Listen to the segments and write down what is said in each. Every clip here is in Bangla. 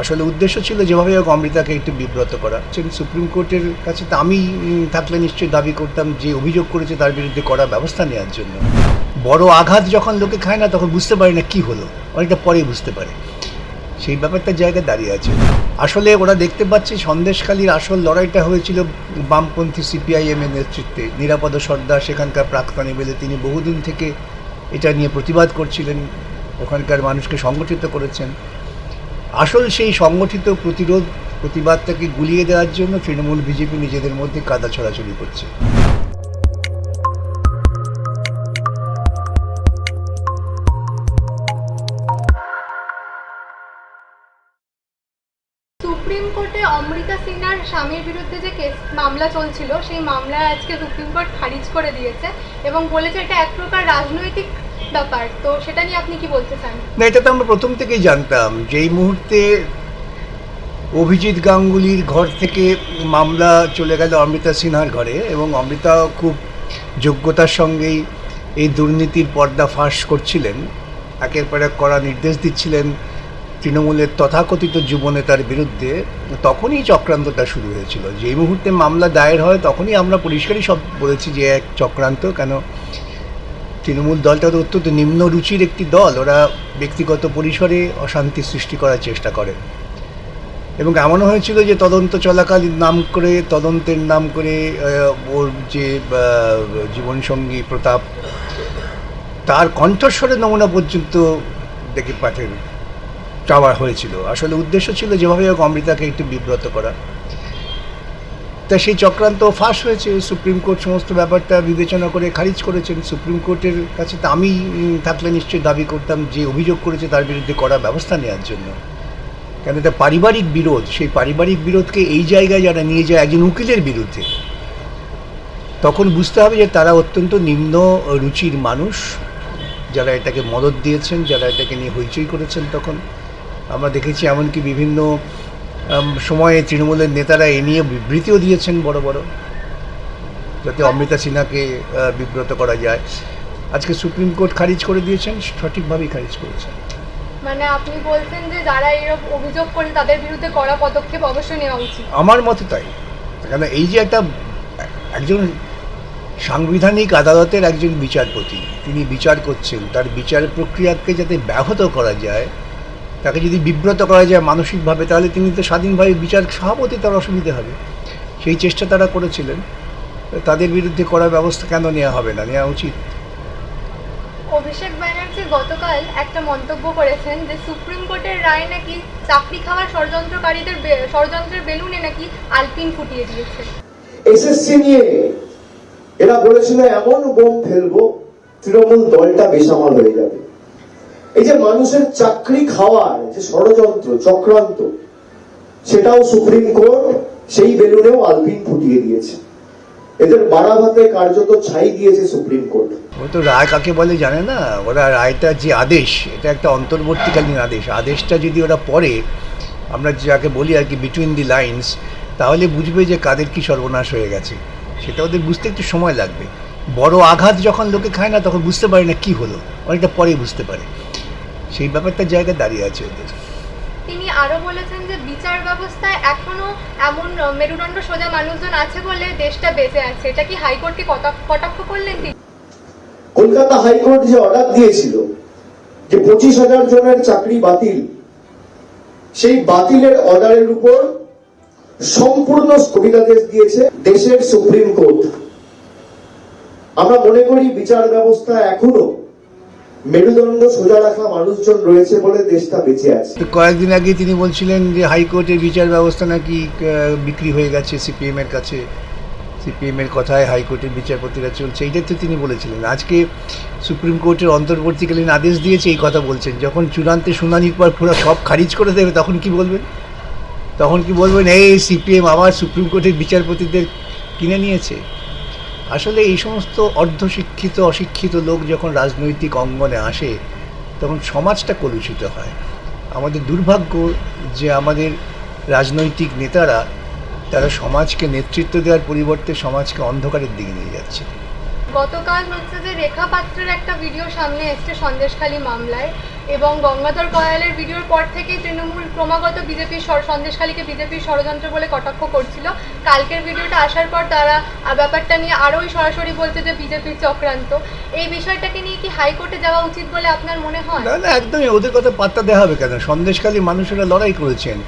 আসলে উদ্দেশ্য ছিল যেভাবে হোক অমৃতাকে একটু বিব্রত করা। সুপ্রিম কোর্টের কাছে তো আমি থাকলে নিশ্চয়ই দাবি করতাম যে অভিযোগ করেছে তার বিরুদ্ধে করা ব্যবস্থা নেওয়ার জন্য। বড় আঘাত যখন লোকে খায় না তখন বুঝতে পারে না কি হলো, অনেকটা পরেই বুঝতে পারে। সেই ব্যাপারটা জায়গায় দাঁড়িয়ে আছে। আসলে ওরা দেখতে পাচ্ছে সন্দেশখালীর আসল লড়াইটা হয়েছিল বামপন্থী সিপিআইএম এর নেতৃত্বে। নিরাপদ সর্দার সেখানকার প্রাক্তন এমএলএ তিনি বহুদিন থেকে এটা নিয়ে প্রতিবাদ করছিলেন। ওখানকার মানুষকে সংগঠিত করেছেন। আসল সেই সংগঠিত প্রতিরোধ, প্রতিবাদটাকে গুলিয়ে দেওয়ার জন্য তৃণমূল বিজেপি নিজেদের মধ্যে কাদা ছড়াছড়ি করছে। স্বামীর বিরুদ্ধে যে কেস, মামলা চলছিল, সেই মামলা আজকে সুপ্রিম কোর্ট খারিজ করে দিয়েছে এবং বলেছে এটা এক প্রকার রাজনৈতিক ব্যাপার। তো সেটা নিয়ে আপনি কি বলতে চান? না, এটা তো আমরা প্রথম থেকেই জানতাম যেই মুহূর্তে অভিজিৎ গাঙ্গুলির ঘর থেকে মামলা চলে গেল অমৃতা সিনহার ঘরে এবং অমৃতা খুব যোগ্যতার সঙ্গেই এই দুর্নীতির পর্দা ফাঁস করছিলেন। একের পর এক করা নির্দেশ দিচ্ছিলেন। তৃণমূলের তথাকথিত যুবনেতার বিরুদ্ধে তখনই চক্রান্তটা শুরু হয়েছিল। যেই মুহূর্তে মামলা দায়ের হয়, তখনই আমরা পরিষ্কারই সব বলেছি যে এক চক্রান্ত, কেন তৃণমূল দলটা তো অত্যন্ত নিম্ন রুচির একটি দল। ওরা ব্যক্তিগত পরিসরে অশান্তি সৃষ্টি করার চেষ্টা করে। এবং এমনও হয়েছিল যে তদন্ত চলাকালীন নাম করে, তদন্তের নাম করে ওর যে জীবনসঙ্গী প্রতাপ, তার কণ্ঠস্বরের নমুনা পর্যন্ত দেখে পাঠের চাওয়া হয়েছিল। আসলে উদ্দেশ্য ছিল যেভাবে হোক অমৃতাকে একটু বিব্রত করা। তা সেই চক্রান্ত ফাঁস হয়েছে। সুপ্রিম কোর্ট সমস্ত ব্যাপারটা বিবেচনা করে খারিজ করেছেন। সুপ্রিম কোর্টের কাছে তো আমি থাকলে নিশ্চয়ই দাবি করতাম যে অভিযোগ করেছে তার বিরুদ্ধে করা ব্যবস্থা নেওয়ার জন্য। কেন এটা পারিবারিক বিরোধ। সেই পারিবারিক বিরোধকে এই জায়গায় যারা নিয়ে যায় একজন উকিলের বিরুদ্ধে, তখন বুঝতে হবে যে তারা অত্যন্ত নিম্ন রুচির মানুষ। যারা এটাকে মদত দিয়েছেন, যারা এটাকে নিয়ে হইচই করেছেন তখন। আমরা দেখেছি এমনকি বিভিন্ন সময়ে তৃণমূলের নেতারা এ নিয়ে বিবৃতিও দিয়েছেন বড় বড় যাতে অমৃতা সিনহাকে বিব্রত করা যায়। আজকে সুপ্রিম কোর্ট খারিজ করে দিয়েছেন সঠিকভাবেই খারিজ করেছেন মানে আপনি বলছেন যে যারা এরকম অভিযোগ করে তাদের বিরুদ্ধে কড়া পদক্ষেপ অবশ্যই নেওয়া উচিত। আমার মতে তাই। কেন এই যে একটা একজন সাংবিধানিক আদালতের একজন বিচারপতি তিনি বিচার করছেন তার বিচার প্রক্রিয়াকে যাতে ব্যাহত করা যায় তাকে যদি বিব্রত করা যায় মানসিকভাবে তাহলে তিনি তো স্বাধীনভাবে বিচার সভাপতি তার অসুবিধে হবে। সেই চেষ্টা তারা করেছিলেন। তাদের বিরুদ্ধে করা ব্যবস্থা কেন নেওয়া হবে না? নেওয়া উচিত। অভিষেক ব্যানার্জি গতকাল একটা মন্তব্য করেছেন যে সুপ্রিম কোর্টের রায় নাকি চাকরি খাওয়ার ষড়যন্ত্রকারীদের ষড়যন্ত্রের বেলুনে নাকি আলপিন ফুটিয়ে দিয়েছে। এসএসসি নিয়ে এরা বলেছিল এমন বোম ফেলব তৃণমূল দলটা বেসামাল হয়ে যাবে। মানুষের চাকরি খাওয়ার যে ষড়যন্ত্র, চক্রান্ত, সেটাও সুপ্রিম কোর্ট সেই বেলুনেও আলপিন ফুটিয়ে দিয়েছে। এদের কার্যত ছাই দিয়েছে সুপ্রিম কোর্ট। তো রায় কাকে বলে জানে না? ওরা রায়টা যে আদেশ, এটা একটা অন্তর্বর্তীকালীন আদেশ। আদেশটা যদি ওরা পড়ে, আমরা যাকে বলি আর কি বিটুইন দি লাইন্স তাহলে বুঝবে যে কাদের কি সর্বনাশ হয়ে গেছে। সেটা ওদের বুঝতে একটু সময় লাগবে। বড় আঘাত যখন লোকে খায় না, তখন বুঝতে পারে না কি হলো। অনেকটা পরেই বুঝতে পারে। সেই ব্যাপারটা জায়গায় দাঁড়িয়ে আছে ওদের। তিনি আরও বলেছেন যে বিচার ব্যবস্থায় এখনও এমন মেরুদণ্ড সোজা মানুষজন আছে বলে দেশটা বেঁচে আছে। এটা কি হাইকোর্টকে কটাক্ষ কটাক্ষ করলেন তিনি? কলকাতা হাইকোর্ট যে অর্ডার দিয়েছিল যে পঁচিশ হাজার জনের চাকরি বাতিল সেই বাতিলের অর্ডারের উপর সম্পূর্ণ স্থগিতাদেশ দিয়েছে দেশের সুপ্রিম কোর্ট। আমরা মনে করি বিচার ব্যবস্থা এখনও মেরুদণ্ড সোজা রাখা মানুষজন রয়েছে বলে দেশটা বেঁচে আছে। কয়েকদিন আগে তিনি বলছিলেন যে হাইকোর্টের বিচার ব্যবস্থা নাকি বিক্রি হয়ে গেছে সিপিএমের কাছে। সিপিএমের কথায় হাইকোর্টের বিচারপতিরা চলছে এইটাই তো তিনি বলেছিলেন। আজকে সুপ্রিম কোর্টের অন্তর্বর্তীকালীন আদেশ দিয়েছে, এই কথা বলছেন। যখন চূড়ান্তে শুনানির পর পুরো সব খারিজ করে দেবে, তখন কি বলবেন? তখন কি বলবেন, এই সিপিএম আবার সুপ্রিম কোর্টের বিচারপতিদের কিনে নিয়েছে? আসলে এই সমস্ত অর্ধশিক্ষিত, অশিক্ষিত লোক যখন রাজনৈতিক অঙ্গনে আসে, তখন সমাজটা কলুষিত হয়। আমাদের দুর্ভাগ্য যে আমাদের রাজনৈতিক নেতারা, তারা সমাজকে নেতৃত্ব দেওয়ার পরিবর্তে সমাজকে অন্ধকারের দিকে নিয়ে যাচ্ছে। গতকাল হচ্ছে যে রেখা পাত্রের একটা ভিডিও সামনে এসছে সন্দেশখালী মামলায় এবং গঙ্গাধর কয়ালের ভিডিওর পর থেকেই তৃণমূল ক্রমাগত বিজেপির সন্দেশখালীকে বিজেপির ষড়যন্ত্র বলে কটাক্ষ করছিল। কালকের ভিডিওটা আসার পর তারা ব্যাপারটা নিয়ে আরোই সরাসরি বলছে যে বিজেপির চক্রান্ত। এই বিষয়টাকে নিয়ে কি হাইকোর্টে যাওয়া উচিত বলে আপনার মনে হয়? না না, একদমই ওদের কথা পাত্তা দেওয়া হবে কেন? সন্দেশকালী মানুষেরা লড়াই করেছেন।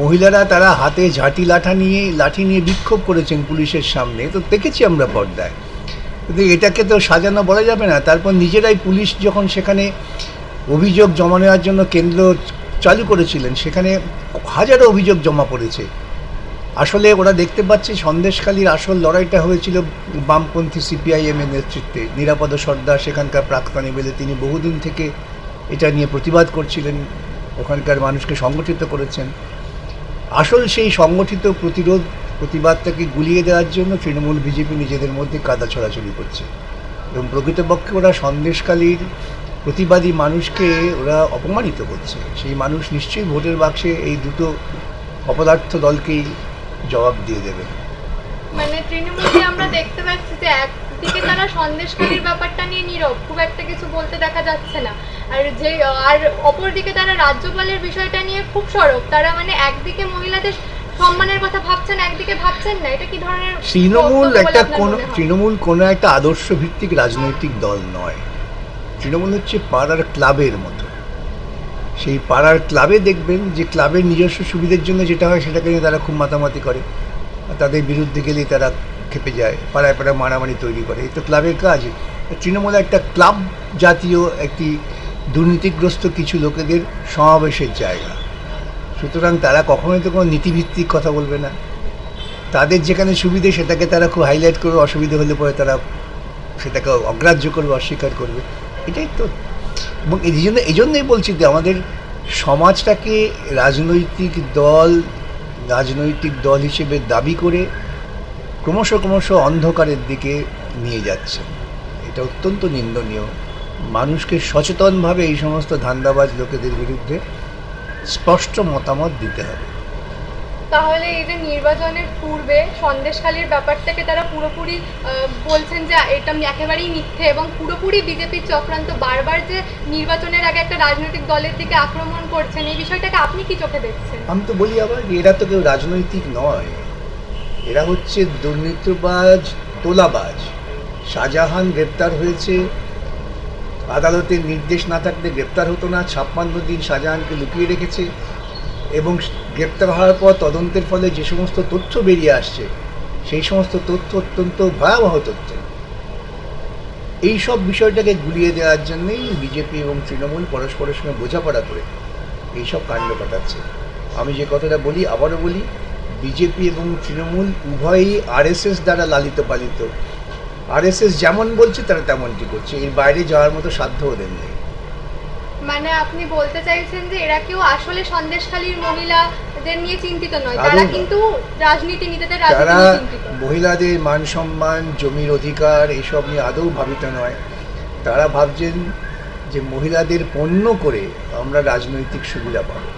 মহিলারা তারা হাতে ঝাঁটি, লাঠা নিয়ে, লাঠি নিয়ে বিক্ষোভ করেছেন পুলিশের সামনে। তো দেখেছি আমরা পর্দায়। কিন্তু এটাকে তো সাজানো বলা যাবে না। তারপর নিজেরাই পুলিশ যখন সেখানে অভিযোগ জমা নেওয়ার জন্য কেন্দ্র চালু করেছিলেন, সেখানে হাজারো অভিযোগ জমা পড়েছে। আসলে ওরা দেখতে পাচ্ছে সন্দেশকালীর আসল লড়াইটা হয়েছিল বামপন্থী সিপিআইএম এর নেতৃত্বে। নিরাপদ সর্দার সেখানকার প্রাক্তন এমএলএ তিনি বহুদিন থেকে এটা নিয়ে প্রতিবাদ করছিলেন, ওখানকার মানুষকে সংগঠিত করেছেন। আসল সেই সংগঠিত প্রতিরোধ প্রতিবাদটাকে গুলিয়ে দেওয়ার জন্য তৃণমূল বিজেপি নিজেদের মধ্যে কাদা ছড়াছড়ি করছে? এবং প্রকৃতপক্ষে ওরা সন্দেশকালীর প্রতিবাদী মানুষকে ওরা অপমানিত করছে। সেই মানুষ নিশ্চয়ই ভোটের বাক্সে এই দুটো অপদার্থ দলকেই জবাব দিয়ে দেবে। মানে তৃণমূলকে আমরা দেখতে পাচ্ছি যে একদিকে তারা সন্দেশকারীর ব্যাপারটা নিয়ে নীরব খুব একটা কিছু বলতে দেখা যাচ্ছে না। আর যে আর অপরদিকে তারা রাজ্যপালের বিষয়টা নিয়ে খুব সরব। তারা মানে একদিকে মহিলাদের সম্মানের কথা ভাবছেন একদিকে ভাবছেন না। এটা কি ধরনের তৃণমূল একটা কোন তৃণমূল কোনো একটা আদর্শ ভিত্তিক রাজনৈতিক দল নয়। তৃণমূল হচ্ছে পাড়ার ক্লাবের মতো। সেই পাড়ার ক্লাবে দেখবেন যে ক্লাবের নিজস্ব সুবিধের জন্য যেটা হয় সেটাকে নিয়ে তারা খুব মাতামাতি করে। তাদের বিরুদ্ধে গেলেই তারা খেপে যায়, পাড়ায় পাড়ায় মারামারি তৈরি করে। এই তো ক্লাবের কাজ। তৃণমূল একটা ক্লাব জাতীয় একটি দুর্নীতিগ্রস্ত কিছু লোকেদের সমাবেশের জায়গা। সুতরাং তারা কখনোই তো কোনো নীতিভিত্তিক কথা বলবে না। তাদের যেখানে সুবিধে সেটাকে তারা খুব হাইলাইট করবে, অসুবিধে হলে পরে তারা সেটাকে অগ্রাহ্য করবে, অস্বীকার করবে। এটাই তো এবং এই জন্য, এই জন্যই বলছি যে আমাদের সমাজটাকে রাজনৈতিক দল রাজনৈতিক দল হিসেবে দাবি করে ক্রমশ ক্রমশ অন্ধকারের দিকে নিয়ে যাচ্ছে। এটা অত্যন্ত নিন্দনীয়। মানুষকে সচেতনভাবে এই সমস্ত ধান্দাবাজ লোকেদের বিরুদ্ধে স্পষ্ট মতামত দিতে হবে। তাহলে এই যে নির্বাচনের পূর্বে সন্দেশখালীর ব্যাপারটাকে তারা পুরোপুরি বলছেন যে এটা একেবারেই মিথ্যে এবং পুরোপুরি বিজেপির চক্রান্ত বারবার যে নির্বাচনের আগে একটা রাজনৈতিক দলের দিকে আক্রমণ করছেন, এই বিষয়টাকে আপনি কি চোখে দেখছেন? আমি তো বলি আবার এরা তো কেউ রাজনৈতিক নয়। এরা হচ্ছে দুর্নীতিবাজ, তোলাবাজ। শাহজাহান গ্রেপ্তার হয়েছে। আদালতের নির্দেশ না থাকলে গ্রেপ্তার হতো না। ছাপ্পান্ন দিন শাহজাহানকে লুকিয়ে রেখেছে। এবং গ্রেপ্তার হওয়ার পর তদন্তের ফলে যে সমস্ত তথ্য বেরিয়ে আসছে, সেই সমস্ত তথ্য অত্যন্ত ভয়াবহ তথ্য। এই সব বিষয়টাকে গুলিয়ে দেওয়ার জন্যই বিজেপি এবং তৃণমূল পরস্পরের সঙ্গে বোঝাপড়া করে এইসব কাণ্ড ঘটাচ্ছে। আমি যে কথাটা বলি, আবারও বলি, বিজেপি এবং তৃণমূল উভয়ই আরএসএস দ্বারা লালিত পালিত। আরএসএস যেমন বলছে, তারা তেমনটি করছে। এর বাইরে যাওয়ার মতো সাধ্য ওদের নেই। মানে আপনি বলতে চাইছেন যে এরা কেউ আসলে সন্দেশখালীর মহিলাদের নিয়ে চিন্তিত নয় তারা কিন্তু রাজনীতি নিজেদের তারা মহিলাদের মান সম্মান জমির অধিকার এইসব নিয়ে আদৌ ভাবিত নয়। তারা ভাবছেন যে মহিলাদের পণ্য করে আমরা রাজনৈতিক সুবিধা পাবো।